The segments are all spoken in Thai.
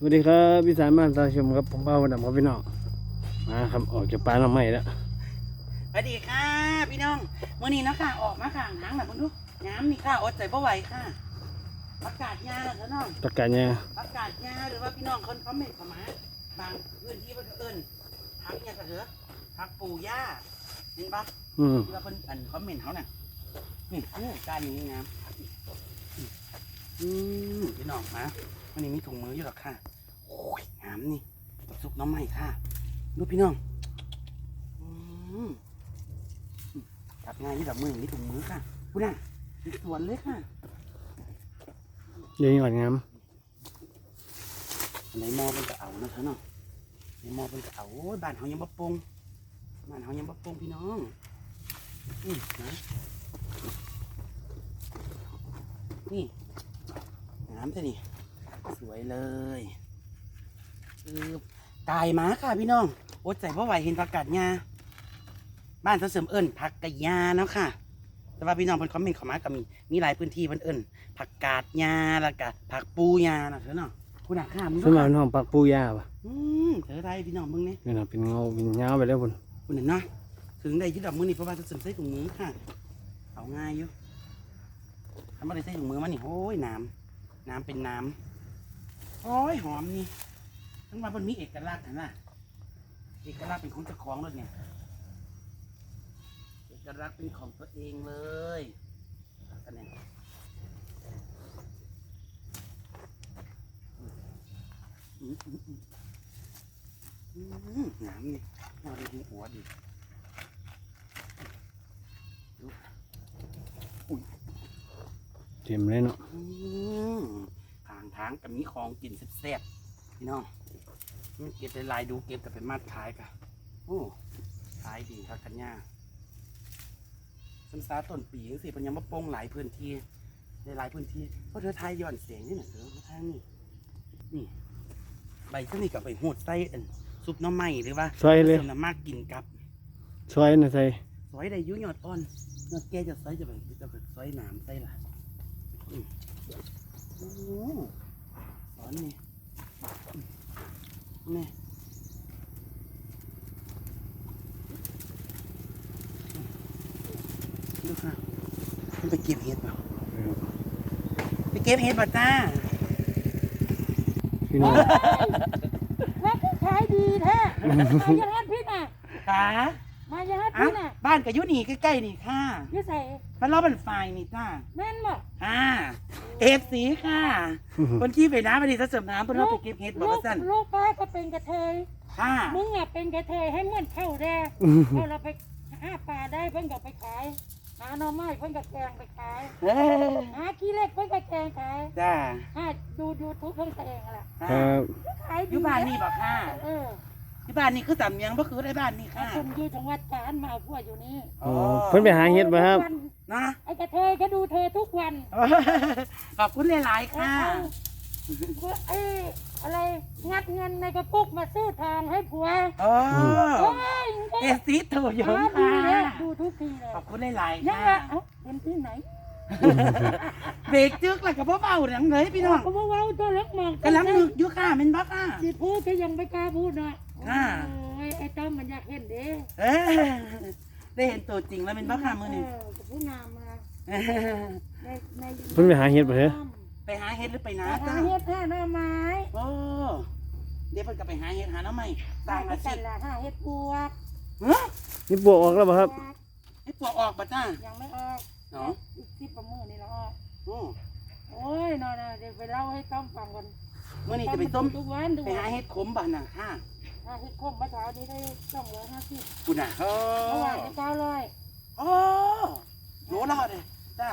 สวัสดีครับพี่สารมานตาชมครับผมบ้าวดำครับพี่น้องมาครับออกจากป่าหน่อไม้แล้วสวัสดีค่ะพี่น้องวันนี้เนาะค่ะออกมาข้างทางแบบคุณดูน้ำนี่ค่ะอดใจบ่ไหวค่ะอากาศยาแล้วเนาะตะการเนี่ยอากาศยาหรือว่าพี่น้องคนเขาไม่เข้ามาบางพื้นที่มันก็เอิ้นพักเนี่ยก็เถอะพักปูหญ้าเห็นปะอืมเวลาคนอันคอมเมนต์เขาน่ะนี่โอ้การนี้งามอืมพี่น้องมา วันนี้มีถุงมืออยู่หรอกค่ะ โอ้ยงามนี่ซุปน้ำใหม่ค่ะ ดูพี่น้องอืมจับง่ายนี่ดับมือนี่ถุงมือค่ะพูดน่ะมีสวนเลยค่ะเดี๋ยวนี้ก่อนงามอันไหนมอเป็นกระเอานะเธอเนาะในมอเป็นกระเอาโอ้ยบ้านเขายังบ่ปรุงบ้านเขายังบ่ปรุงพี่น้องอืมนะนี่น้ำเท่านี่ สวยเลยคือตายหมาค่ะพี่น้องอดใจเพราะไหวเห็นผักกาดหญ้าบ้านเขาเสริมเอิญผักกาดหญ้าเนาะค่ะ แต่ว่าพี่น้องเพิ่นคอมเมนต์เข้ามาก็มีมีหลายพื้นที่เพิ่นเอิญผักกาดหญ้าแล้วก็ผักปูหญ้านะเธอเนาะคุณอาข้ามงสมัยน้องปักปูยาป่ะอืมเธอได้พี่น้องมึงเนี่ยนี่นะเป็นเงาเป็นเงาไปแล้วบนคุณเห็นเนาะถึงได้ที่ดอกมือนี่เพราะว่าจะเสริมใส่ถุงมือค่ะ เอาง่ายอยู่ถ้าไม่ได้ใส่ถุงมือมันนี่โอ้ยน้ำน้ำเป็นน้ำโอ้ยหอมนี่ทั้งว่ามันมีเอกลักษณ์นะเอกลักษณ์เป็นของเจ้าของรถเนี่ยเอกลักษณ์เป็นของตัวเองเลยกันเนี่ยอืมอืมอืมอืมน้ำนี่น่าดูหัวดิเต็มเลยเนาะอืม ทางทางกับมีของกินแซ่บๆพี่น้องมันเก็บได้หลายดูเก็บแต่เป็นมาดขายกะโอ้ขายดีครับกันย่าสัมซาต้นปีสิเป็นยังมาโป้งหลายพื้นที่ในหลายพื้นที่เพราะเธอทายย้อนเสียงนี่น่ะเธอทางนี่นี่ใบเส้นนี่กับใบหูดไส้อันซุปหน้ำไหม้หรือว่าซอยเลยส่วนน้ำมากกินกับซอยนะใส่ซอยได้อยุ่ยอดอ่อนยอดแก่จะซอยจะไปจะไปซอยหนามใส่ละอืมโอ้โหสอนนี่อืมนี่ดูค่ะมันไปเก็บเห็ดเปล่าไปเก็บเห็ดป่ะจ้าพี่น้องแล้วก็ขายดีแท้มายาฮัดพิษน่ะค่ะมายาฮัดอะพิษน่ะบ้านกับยุนี่ใกล้ๆนี่ค่ะอยี่ใส่มันรอบเป็นไฟนี่จ้าแม่นบ่อ่า เอฟสีค่ะคนที่ไปน้ำไปดีถ้าเสริมน้ำเพื่อนเราไปเก็บเห็ดบอกลูว่ากสั้นลูกป้าก็เป็นกระเทยค่ะมึงอะเป็นกระเทยให้เหมือนเข้าแด่พอเราไปหาปลาได้เพิ่นก็ไปขายหาหน่อไม้เพิ่นก็แกงไปขายเอ้ยหาขี้เหล็กเพิ่นก็แกงขายจ้าหาดูยูทูบเพิ่นก็เองแหละครับขายดีอยู่บ้านนี่บอกค่ะเออที่บ้านนี่คือสำเนียงก็คือได้บ้านนี่ถ้าค่ะคุณอยู่จังหวัดกาญมาเอาพวกอยู่นี่โอ้เพิ่นไปหาเห็ดป่ะครับทุกวั นนะ ไอ้กระเทยก็ดูเธอทุกวันขอบคุณหลายๆค่ะ เอาไอ้อะไรงัดเงินในกระปุกมาซื้อทางให้ผัวโอ้โอ้ยเอฟซีถูกเยอะหาดูค่ะเลยดูทุกทีเลยขอบคุณหลายๆยังค่ะไงเอ้าเป็นที่ไหนเบรกจึกแล้วกับพ่อเบาหนังเลยพี่น้องเขาบอกว่าตัวเล็กมองกำลังนึกอยู่ค่ะเป็นบ้าค่ะ สิพูดก็ยังไม่กล้าพูดนะค่ะ โอ้ยไอ้ต้อมมันอยากเห็นเด้ เอ้ย ได้เห็นตัวจริงแล้วเป็นบ้าค่ะมือนี่เกับผู้งามมาในในเพิ่นไปหาเห็ดป่ะเฮ้ยไปหาเห็ดหรือไปไปนาหาจ้าเห็ดหาหน่อไม้โอ้เดี๋ยวเพิ่นก็ไปหาเห็ดหาน้ำใหม่สร้างไปอากัชีนพละหาเห็ดปวกเฮ้ยนี่ปวกออกแล้วป่ะครับให้ปวกออกป่ะจ้ายังไม่ออกเนาะอีกสิบประมือนี่ละออกโอ้โอ้ยนอนๆเดี๋ยวไปเล่าให้ต้อมฟังก่อนเมื่อนี้จะไปต้มทุกวันทุกไปวัหานเห็ดขมบ้านน่ะค่ะ ถ้าเห็ดคมเมื่อเช้านี้ได้สองร้อยห้าสิบคุณน่ะโอ้เมื่อวานได้เก้าร้อยโอ้โหรอดเลยจ้า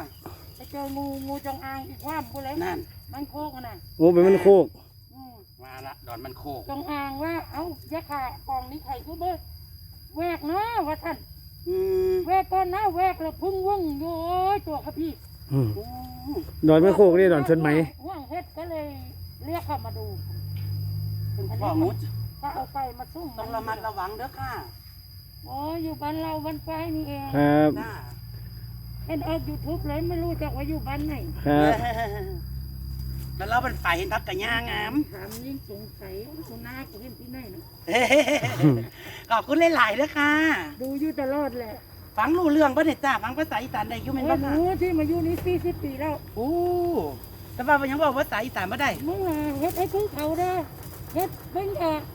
ไปเจองูงูจงอางอีกว่ามกูเลยนั่น มันโคกอะน่ะโอ้เป็นมันโคกอืมมาละดอนมันโคกจงอางว่าเอ้ายะขากองนี้ไข่กูเบิดแวกเนาะว่าท่านอืมแวกก่อนนะแวกแล้วพึ่งว่งอยู่โอ้ยตัวครับพี่อืมโอ้ดอนไม่โคกนี่ดอนชนไหมว่างเฮ็ดก็เลยเรียกเขามาดูคุณพ่อมุด ก็เอาไปมาซุ่มต้องระมัดระวังเด้อค่ะโอ้ยอยู่บ้านเราบ้านไปนี่เองครับ จ้าเห็นออกยูทูบเลยไม่รู้จักว่าอยู่บ้านไหนครับแล้วเราเป็นฝ่ายเห็นพักกะย่างามถามยิ่งสงสัยคุณน้าก็เห็นที่ไหนนะขอบคุณหลายๆด้วยค่ะ ดูอยู่ตลอดแหละฟังรู้เรื่องป่ะเนี่ยจ้าฟังภาษาอีสานได้อยุ่แม่นโอ้ป่ะหค่ะนูที่มาอยู่นี่สี่สิบปีแล้วโอ้แต่ว่ามันยังบอกภาษาอีสานไม่ได้เมื่อวานเฮ็ดให้คือเขาเด้อเฮ็ดเบิ่งอะไป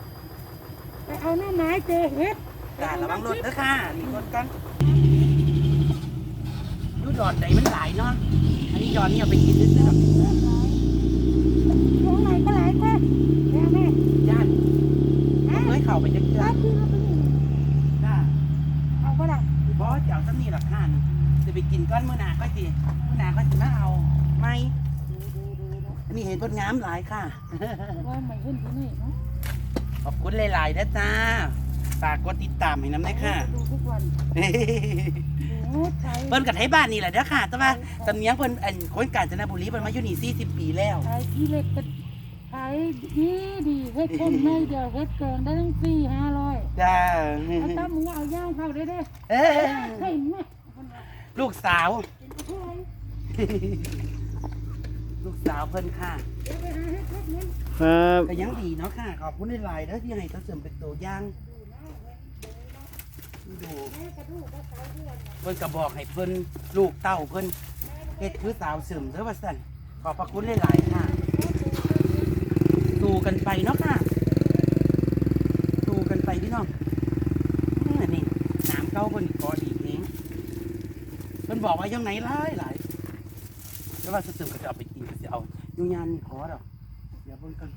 เอาหน้าไม้เจอเฮ็ดจ้าระวังรถนะค่ะนี่รถกันดูดอดไหนมันหลายเนาะอันนี้ดอนนี่เอาไปกินซื้อๆหรอกช่วงไหนก็หลายกว่าแม่แม่ญาติฮะเคยเข้าไปจักเทื่อรับที่เราไปนี่จ้าเอาก็ได้บอสจะเอาสักนี่หลักฐานจะไปกินก้อนมื้อหนาก็สิมื้อหนาก็สิมาเอาไหมดูดูดูดูอันนี้เห็นพดงามหลายค่ะว่าไม่เห็นที่นี่เนาะ ขอบคุณหลายๆนะจ้าฝากกดติดตามให้น้ำนะค่ะ ดูทุกวันดูใช้เพิ่นกับไทยบ้านนี่แหละเด้อค่ะแต่ว่าสำเนียงเพิ่นอันคนกาญจนบุรีเพิ่นมาอยู่นี่40 ปีแล้ว ใช้ที่เล็กก็ใช้ดีดีเฮ็ดคนในเดียวเฮ็ดเกินได้ตั้งสี่ห้าร้อยจ้า เอาตั้มมึงเอาย่างเข้าได้เด้เอ้ยเห็นไหมคนว่าลูกสาว เป็นกระเทย ลูกสาวเพิ่นค่ะเดี๋ยวไปหาเฮ็ดพวกนั้นครับก็ยังดีเนาะค่ะ ขอบคุณหลายๆเด้อที่ให้ตาเสริมเป็นตัวอย่างดูแม่กระดูกกระเสาด้วนน่ะเพิ่นก็บอกให้เพิ่นลูกเต้าเพิ่นเฮ็ดคือสาวเสริมเด้อว่าซั่นขอบพระคุณหลายๆค่ะดูกันไปเนาะค่ะดูกันไปพี่น้องเออนี่น้ำเก้าเพิ่นก็ดีเองเพิ่นบอกว่ายังไหนหลายหลายแต่ว่าสตึมก็จะเอาไปกินก็จะเอาอยู่ยานนี่ขอดอกเดี๋ยวเพิ่นกัน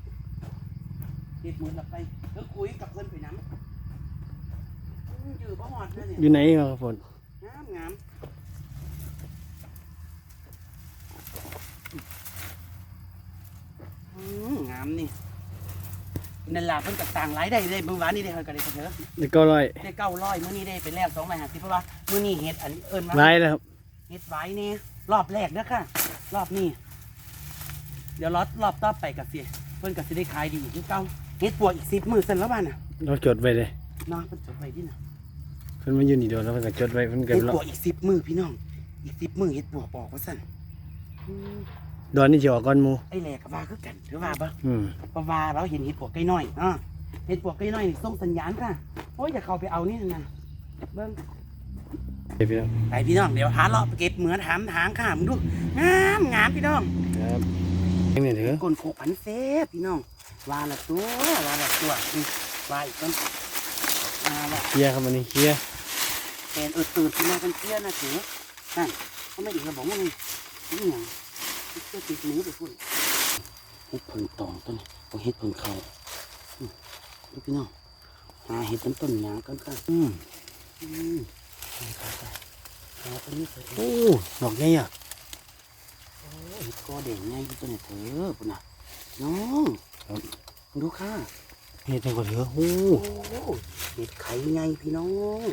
เฮ็ดมือละไปแล้วคุยกับเพิ่นไปน้ำอืมอยู่บ่หอดเลยเนี่ย อยู่ไหนครับฝนงามงามอืมงามนี่นั่นล่ะเพิ่นกับต่างหลายได้เลยเมื่อวานนี้ได้เฮาก็ได้เถอะเด็กก็ร้อยได้เก้าร้อยมื้อนี้ได้ไปแล้วสองร้อยห้าสิบเพราะว่ามื้อนี้เฮ็ดอันเอิ้นว่าไล่แล้วครับ เฮ็ดไว้นี่รอบแรกเด้อค่ะ รอบนี้ เดี๋ยวรอบรอบต่อไปก็สิเพิ่นก็สิได้ขายดีอีกคือเก่าเฮ็ดปวกอีก10มื้อซั่นแล้วบ้านน่ะเราจดไว้เลยเนาะเพิ่นจดไว้ดิน่ะเพิ่นมาอยู่นี่โดนแล้วเพิ่นก็จดไว้เพิ่นก็เฮ็ดรอปวกอีก10มื้อพี่น้อง อีก10มื้อเฮ็ดปวกออกว่าซั่นอืมดอนนี่สิออกก่อนหมู่ไอ้แหลกก็ว่าคือกันถือว่าบ่อืมเพราะว่าเราเห็นเห็ดปวกใกล้น้อยอ่าเห็ดปวกใกล้น้อยนี่ส่งสัญญาณค่ะโอ้ยอย่าเข้าไปเอานี่นะเบิ้งเดี๋ยวพี่น้องไปพี่น้องเดี๋ยวหาเลาะไปเก็บเหมือนถามทางค่ะมึงดูงามงามพี่น้อง ครับยัง นี่เถอะกลนโขกพันเซฟพี่น้องว่าละตัวว่าละตัวอืมว่าอีกต้นอ่าว่าเคลียร์ครับวันนี้เคลียร์เป็นเออตื่นพี่น้องกันเที่ยนะถือนั่นเขาไม่ดีเขาบอกว่านี่นี่หยังเชื่อติดมือไปพุ่นเห็ดผึ่งตองต้นต้องเห็ดผึ่งเขาอืมดูพี่น้องหาเห็ดต้นต้นหยางกันค่ะอืมอืมนี่ครับเอาไปนี่เถอะโอ้ดอกไงอะโอ้ย เห็ดกอเด่งไงพี่ตัวเนี่ยเถอะปุ่นน่ะน้องดูค่ะเฮ็ดจังก็เถอะโอ้โอ้เห็ดไข่ไงพี่น้อง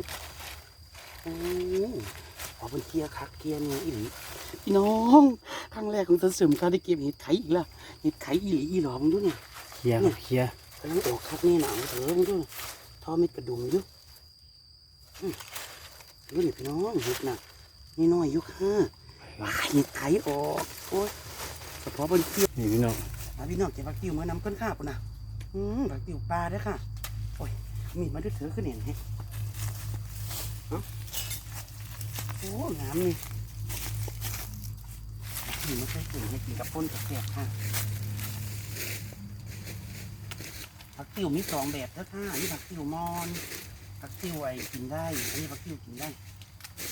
โอ้พอเป็นเคลียร์คักเคลียร์เนี่ยอีหลีพี่น้องครั้งแรกของตาเสริมค่ะได้เก็บเห็ดไข่อีกแล้วเห็ดไข่อีหลีอีหลอมึงดูเนี่ยเคลียร์ครับเคลียร์กำลังออกคักแน่หนาเถอะมึงดูท่อเม็ดกระดุมอยู่อืมดูนี่พี่น้องเห็ดน่ะนี่น้อยอยู่ค่ะ ว้ายเห็ดไข่ออกโอ้ยเฉพาะบนเที่ยวนี่พี่น้องมาพี่น้องเก็บผักติวมานำก้นข้าวปุ่นนะอืมผักติวปลาเด้อค่ะ โอ้ย มีดมาด้วยเถือขึ้นเห็นไหมเอ้าโอ้งามนี่นี่ไม่ใช่สิ่งให้กินกับป้นกับแกบค่ะผักติวมีสองแบบเด้อค่ะนี่ผักติวมอนผักติวไอ้กินได้ อันนี้ผักติวกินได้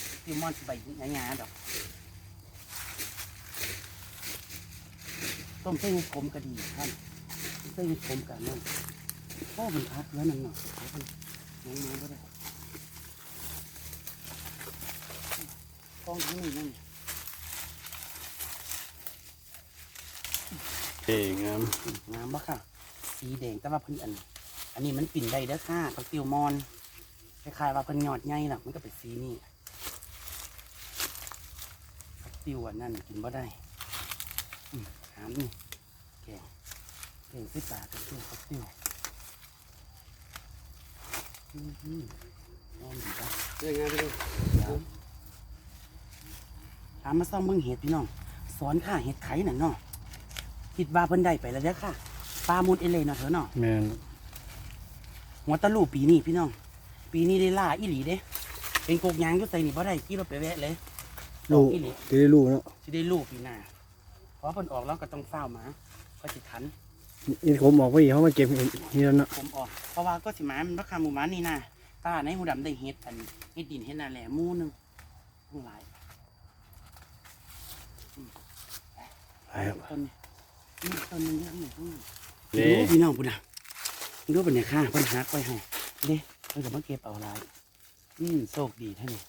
ผักติวมอนสิใบหยาๆดอก ต้มเส้นผมก็ดีท่านเส้นผมกันนั่นโอ้มันพัดแล้วนั่นเนาะเอามันน้องมาก็ได้กล้องทั้งนี้นั่นเอ้งามงามบ่ค่ะ สีแดงแต่ว่าเพิ่นอัน อันนี้มันปิ่นได้เด้อค่ะผักติวมอนคล้ายๆว่าเพิ่นหยอดใหญ่หรอกมันก็เป็นสีนี่ผักติวอันนั้นกินบ่ได้ อืมหามนี่แกงแกงใส่ปลาผักติวผักติวอืมอืมลองดูจ้ะยังไงพี่น้องถามมาซ่อมเบิ่งเห็ดพี่น้อง สอนค่าเห็ดไข่น่ะเนาะเคิดว่าเพิ่นได้ไปแล้วเด้อค่ะปลามุดเอเลยเนาะเถอะเนาะแม่นหัวตะลูปีนี้พี่น้อง ปีนี้ได้ล่าอีหลีเด้ เป็นกกยางอยู่ใส่นี่บ่ได้กี่รถไปแวะเลยลูกอีหลีจะได้ลูกเนาะสิได้ลูกปีหน้าเพราะเพิ่นออกแล้วก็ต้องเฝ้ามาก็สิทันนี่ผมบอกว่าอีเขามาเก็บนี่แล้วเนาะผมออกเพราะว่าก็สิมามันราคาหมู่บ้านนี่นะตาในหูดำได้เฮ็ดอันเฮ็ดดินเฮ็ดนาแหล่หมู่หนึงทั้งหลายไปครับต้นนี้นี่ต้นนึงเยอะหนึ่งข้างหน้าเด้ดูพี่น้องพุ่นน่ะดูเป็นเนี่ยค่าเพิ่นหักไว้ให้เด้เพิ่นก็มาเก็บเอาหลายอืมโชคดีแท้นี่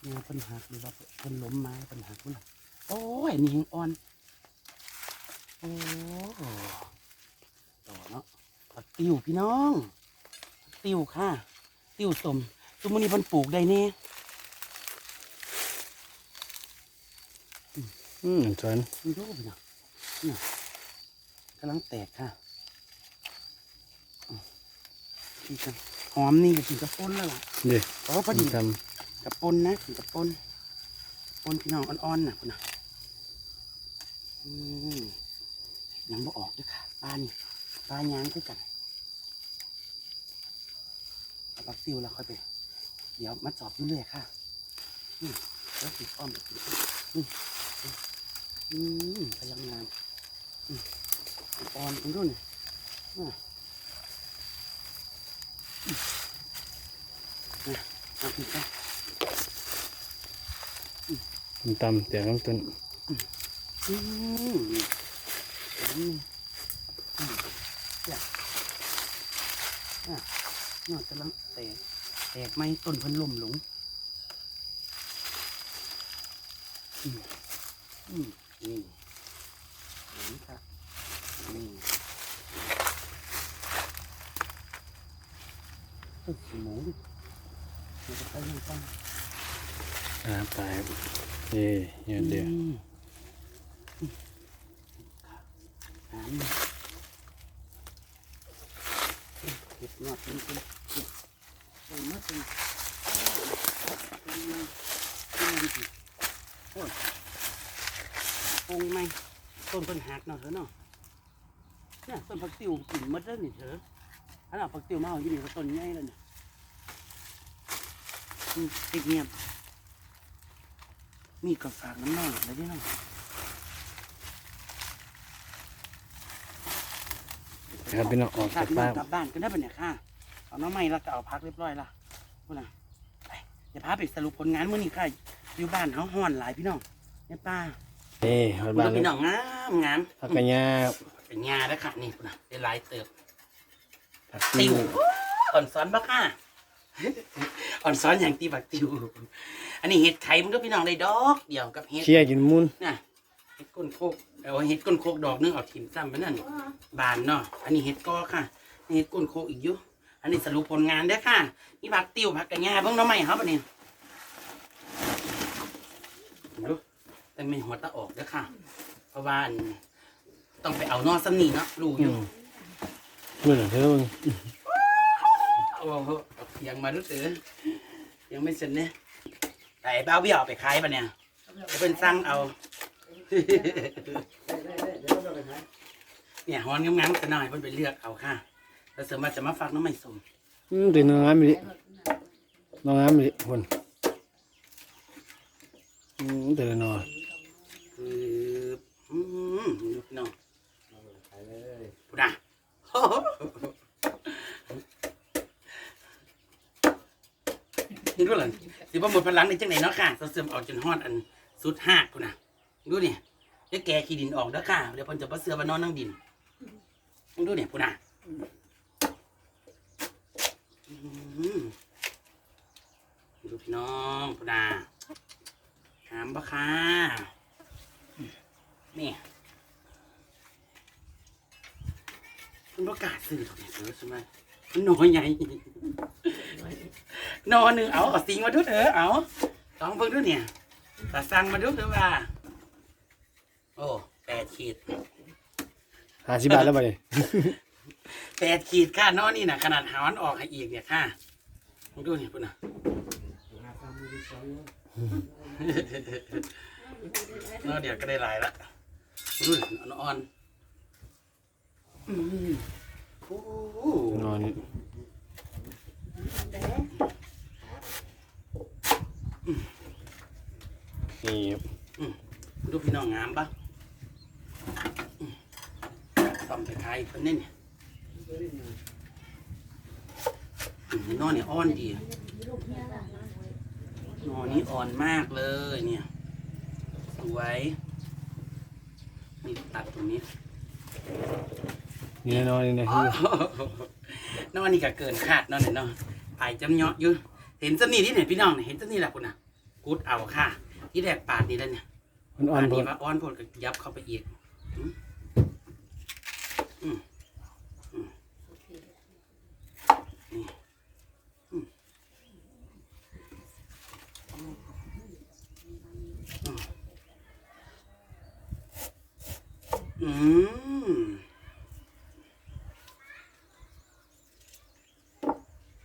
เนี่ยเพิ่นหักหรือว่าเพิ่นล้มไม้เพิ่นหักพุ่นน่ะ โอ้ยนี่แหงอ่อน โอ้ต่อเนาะผักติวพี่น้องผักติวค่ะ ติวสมสมมุนี้เพิ่นปลูกได้แน่อืมสวนมันดูพี่น้องเนี่ยกำลังแตกค่ะอืมกินกันหอมนี่ก็กินกับป่นแล้วล่ะเด้เพราะว่าพอดีทกับปนนะกินกับปนปนพี่น้องอ่อนๆน่ะคุณน่ะอืม ยังบ่ออกด้วยค่ะปลานี่ปลายางด้วยกันเอาปักซิวแล้วค่อยไป เดี๋ยวมาจอบเรื่อยๆค่ะอืมแล้วติดอ้อมไปกินอืมอืมอืมกำลังงามอืมอ่อนตรงนู้นน่ะอะอืมอะเอากินกันตำแต่ลำต้น อืมอืมอืมจ้ะอ่กจากนั้นแตกแตกไม้ต้นพันลมหลงอืมนี่นี่ครับนี่ต้นสมองมันจะไปยังไงอ่าไปเด้เยอะเดียว อืมอืมหานเก็บงอดเป็นเป็นเก็บใส่มาเป็นเป็นมาเป็นมาสิโอ้ยปงไหมต้นเป็นหักเนาะเถอะเนาะเนี่ยต้นผักติวกินหมดแล้วนี่เถอะอันนั้นผักติวมาเอาอยู่นี่ก็ต้นใหญ่แล้วเนี่ยติดเงียบมีกับฝากน้ำหน่อยเลยดิน้ องครับพี่น้องออกฝาจากกน้อบ้างนกลับบ้านก็ได้ปะเนี่ยค่ะเอาน้ำใหม่แล้วก็เอาพักเรียบร้อยละพูดนะไปเดี๋ยวพาไปสรุปผลงานเมื่อนี้ค่ะ อยู่บ้านเขาห่อนหลายพี่น้องเนี่ยป้าเด้หอดพูดบ้านกับเลยพี่น้องงามงามผักกระยาเป็นงาแล้วค่ะนี่พูดนะเป็นลายเติบ ผักติติ้ววอ่อนซ้อนบ้าค่ะอ่อนซ้อนอย่างตีบักติว อันนี้เห็ดไข่มันก็พี่น้องได้ดอก เดียวกับเห็ดเชี่ยกินมุน น่ะเห็ดก้นโคก เอาเห็ดก้นโคกดอกนึงเอาถิ่มซ้ำไปนั่นบานเนาะอันนี้เห็ดกอค่ะนี่เห็ดก้นโคกอีกอยู่อันนี้สรุปผลงานเด้อค่ะนี่ผักติ้วผักกระแงเบิ่งหน้ำใหม่ครับอันนี้ดูแต่ไม่หัวตะออกเด้อค่ะ เพราะว่าอันต้องไปเอานอซ้ำนี่เนาะรู้ออืยู่มเมื่อไหร่เธอเบิ่งเอาเอาเอายังมาดูเสือยังไม่เสร็จเนี่ยแต่ไอ้บ้าวเบี้ยเอาไปขายปะเนี่ยจะเป็นสั่งเอา เนี่ยฮอนงามๆกันหน่อยเพิ่นไปเลือกเอาค่ะแล้วเสริมมาจะมาฝากน้องใหม่สมอืมตื่นน้องน้ำมิลิน้องน้ำมิลิคนอืมตื่นนอนคืออืมลูกน้องพูดนะนี่ดูหลังสิบ่หมดพลังในจังไหนเนาะค่ะเสริมออกจนฮอดอันสุดหักพูดนะ ดูนี่เดี๋ยวแกขี้ดินออกเด้อค่ะเดี๋ยวเพิ่นจะมาเสือมานอนนั่งดินดูนี่ยพูนอืมดูพี่น้องพูดนะหามปะค่ะนี่คุณประกาศซื้อถูกไหมเออใช่ไหมมันน้อยใหญ่นอนหนึ่งเอาเอาสิงมาดูเถอะเอาลองเพิ่งดูเนี่ยตาสั่งมาดูเถอะว่า โอ้แปดขีดห้าสิบบาทแล้วบ่เนี่ยแปดขีดค่านอนนี่นะขนาดหาวันออกให้อีกเนี่ยค่ะลองดูเนี่ยพุ่นนะนอนเดี๋ยวก็ได้หลายละดูดิอ่อนอืมโอ้โหนอนนี่นี่ครับดูพี่น้องงามปะอืม ซ่อมไปขายคนนี้เนี่ยนอนเนี่ยอ่อนดีนอนนี้อ่อนมากเลยเนี่ย สวยนี่ตัดตรงนี้นี่นอนนี่นะอ๋อนอนนี่ก็เกินคาดนอนเนี่ยเนาะไอจำเนาะอยู่เห็นจำนี่ที่ไหนพี่น้องเนี่ยเห็นจำนี่แหละคุณน่ะกูดเอาค่ะ ที่แดกปาดนี่แล้วเนี่ยมันอ่อนนพอนี้ว่าอ้อนพดก็ยับเข้าไปอีกอืมอืมอืมนี่อืมอืม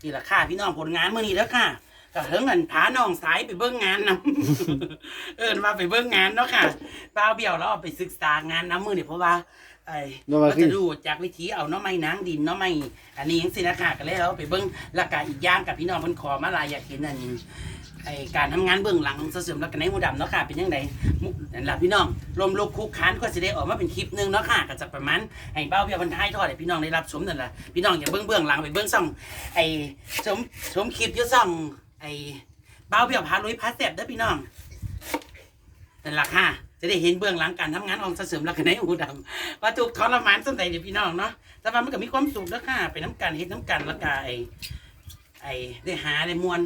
นี่แหละค่ะพี่น้องผลงานเมื่อนี้แล้วค่ะก็เฮิงกันพาน้องสายไปเบิ้งงานนำเอินว่าไปเบิ้งงานเนาะค่ะบ้าวเบี้ยวเราเอาไปศึกษางานน้ำมือเนี่ยเพราะว่าไอ้แล้วว่าก็คือจะดูจากวิธีเอาเนาะไม้นางดินเนาะไม้อันนี้ยังสินะค่ะก็เลยเราไปเบิ้งและกาอีกอย่างกับพี่น้องเพิ่นขอมาหลายอยากเห็นอัน ไอการทำงานเบื้องหลังของเสริมแล้วกันในหมูดำเนาะค่ะ เป็นยังไงมุกนั่นแหละพี่น้องรวมลูกคุกค้านก็จะได้ออกมาเป็นคลิปหนึงเนาะค่ะก็จะประมาณให้บ้าเบี้ยวคนไทยทอดให้พี่น้องได้รับชมนั่นแหละพี่น้องอย่าเบิ้องเบื้องหลังไปเบิ้องซ่องไอชมชมคลิปอยู่ซ่องไอ้บ้าเบี้ยพาลุยพาแซ่บเด้อพี่น้องนั่นแหละค่ะ จะได้เห็นเบื้องหลังการทำงานของเสริมแล้วกันในหูดำว่าถูกทรมานสักไหนเดี๋ยวพี่น้องเนาะแต่ว่ามันก็มีความสุขแล้วค่ะไปน้ำกันเฮ็ดน้ำกันแล้วก็ไอไอได้หาได้มวล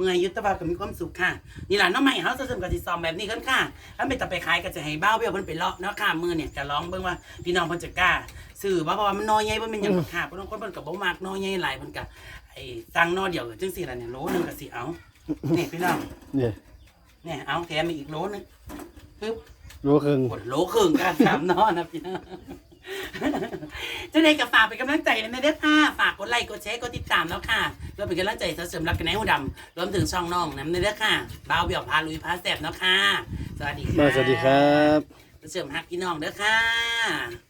มื่อยอยุตบาก็มีความสุขค่ะนี่แหละน้องใหม่เขาเสริมกับสิซอมแบบนี้กันค่ะถ้าไม่ต่อไปขายก็จะให้บ้าวเบี้ยวเพิ่นไปเลาะเนาะค่ะมือเนี่ยจะลองเบิ่งว่าพี่น้องเพิ่นจะกล้าซื้อบ่เพราะว่ามันน้อยใหญ่บ่แม่นหยังหรอกค่ะเพราะบางคนเพิ่นก็บ่มักน้อยใหญ่หลายเพิ่นก็ไอ้สั่งนอเดียวก็จังซี่ล่ะเนี่ยโลนึงก็สิเอานี่พี่น้องเนี่ยเนี่ยเอาแถมอีกโลนึงปึ๊บรู้ครึ่ง กดโลครึ่งกันสามนอนนะพี่น้อง เจ้าเด็กกับฝากเป็นกำลังใจเลยนะเด้อค่ะฝากกดไลค์กดแชร์กดติดตามแล้วค่ะเพื่อเป็นกำลังใจเสริมรักกันในหัวดำรวมถึงช่องน้องน้ำเด้อค่ะบ่าวเบี่ยวพาลุยพาแสบเนาะค่ะสวัสดีค่ะสวัสดีครับเสริมฮักพี่น้องเด้อค่ะ